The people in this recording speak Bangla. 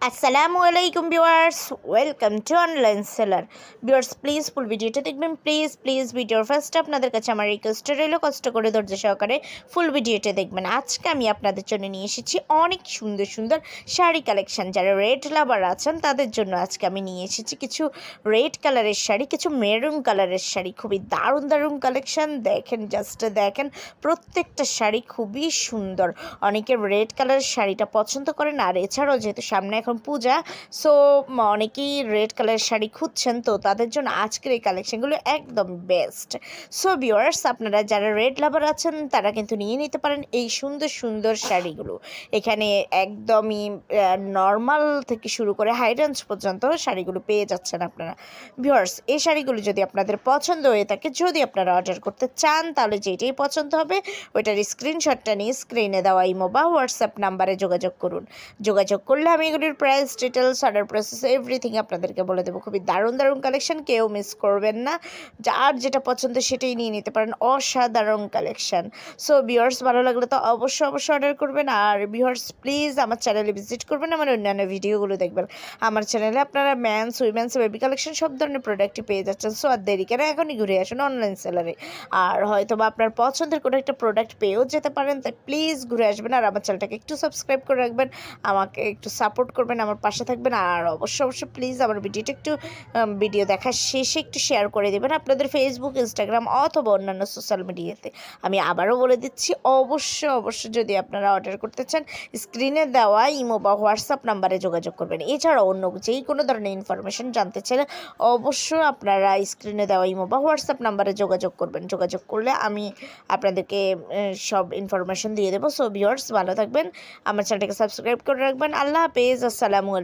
আসসালামু আলাইকুম viewers welcome to online seller viewers please full ভিডিওটা দেখবেন। প্লিজ প্লিজ ভিডিওর ফার্স্ট আপনাদের কাছে আমার রিকোয়েস্ট রইল। কষ্ট করে, ধৈর্য সহকারে ফুল ভিডিওটা দেখবেন। আজকে আমি আপনাদের জন্য নিয়ে এসেছি অনেক সুন্দর সুন্দর শাড়ি কালেকশন যারা রেড লাভার আছেন, তাদের জন্য আজকে আমি নিয়ে এসেছি কিছু রেড কালারের শাড়ি, কিছু মেরুন কালারের শাড়ি। খুবই দারুণ দারুণ কালেকশন দেখেন জাস্ট দেখেন, প্রত্যেকটা শাড়ি খুবই সুন্দর। অনেকে রেড কালারের শাড়িটা পছন্দ করেন, আর এছাড়াও যেহেতু সামনে এখন পূজা। সো অনেকেই রেড কালারের শাড়ি খুঁজছেন, তো তাদের জন্য আজকের এই কালেকশনগুলো একদম বেস্ট সো ভিউয়ার্স আপনারা যারা রেড লাভার আছেন, তারা কিন্তু নিয়ে নিতে পারেন এই সুন্দর সুন্দর শাড়িগুলো। এখানে একদমই নর্মাল থেকে শুরু করে হাই রেঞ্জ পর্যন্ত শাড়িগুলো পেয়ে যাচ্ছেন আপনারা। ভিউয়ার্স এই শাড়িগুলো যদি আপনাদের পছন্দ হয়ে থাকে, যদি আপনারা অর্ডার করতে চান, তাহলে যেটাই পছন্দ হবে, ওইটার স্ক্রিনশটটা নিয়ে স্ক্রিনে দেওয়া ইমো বা হোয়াটসঅ্যাপ নাম্বারে যোগাযোগ করুন। যোগাযোগ করলে আমি এগুলির price details order process everything আপনাদেরকে বলে দেবো। খুবই দারুণ দারুণ কালেকশন কেউ মিস করবেন না। যার যেটা পছন্দ সেটাই নিয়ে নিতে পারেন, অসাধারণ কালেকশন সো ভিউয়ার্স ভালো লাগলে তো অবশ্যই অবশ্যই অর্ডার করবেন। আর ভিউয়ার্স প্লিজ আমার চ্যানেলে ভিজিট করবেন, আমার অন্যান্য ভিডিওগুলো দেখবেন। আমার চ্যানেলে আপনারা ম্যানস উইমেন্স বেবি কালেকশন সব ধরনের প্রোডাক্টই পেয়ে যাচ্ছেন। সো আর দেরি কেন এখনই ঘুরে আসুন অনলাইন সেলারে আর হয়তো বা আপনার পছন্দের কোনো একটা প্রোডাক্ট পেয়েও যেতে পারেন, তাই প্লিজ ঘুরে আসবেন। আর আমার চ্যানেলটাকে একটু সাবস্ক্রাইব করে রাখবেন। আমাকে একটু সাপোর্ট করবেন। আমার পাশে থাকবেন আর অবশ্যই অবশ্যই প্লিজ আমার ভিডিওটা একটু ভিডিও দেখার শেষে একটু শেয়ার করে দেবেন আপনাদের ফেসবুক ইনস্টাগ্রাম অথবা অন্যান্য সোশ্যাল মিডিয়াতে আমি আবারও বলে দিচ্ছি, অবশ্যই অবশ্যই যদি আপনারা অর্ডার করতে চান স্ক্রিনে দেওয়া ইমো বা হোয়াটসঅ্যাপ নাম্বারে যোগাযোগ করবেন। এছাড়াও অন্য যেই কোনো ধরনের ইনফরমেশন জানতে চাইলে অবশ্যই আপনারা স্ক্রিনে দেওয়া ইমো বা হোয়াটসঅ্যাপ নাম্বারে যোগাযোগ করবেন। যোগাযোগ করলে আমি আপনাদেরকে সব ইনফরমেশন দিয়ে দেবো। সো ভিউয়ার্স ভালো থাকবেন। আমার চ্যানেলটাকে সাবস্ক্রাইব করে রাখবেন। আল্লাহ হাফেজ। আসসালামু আলাইকুম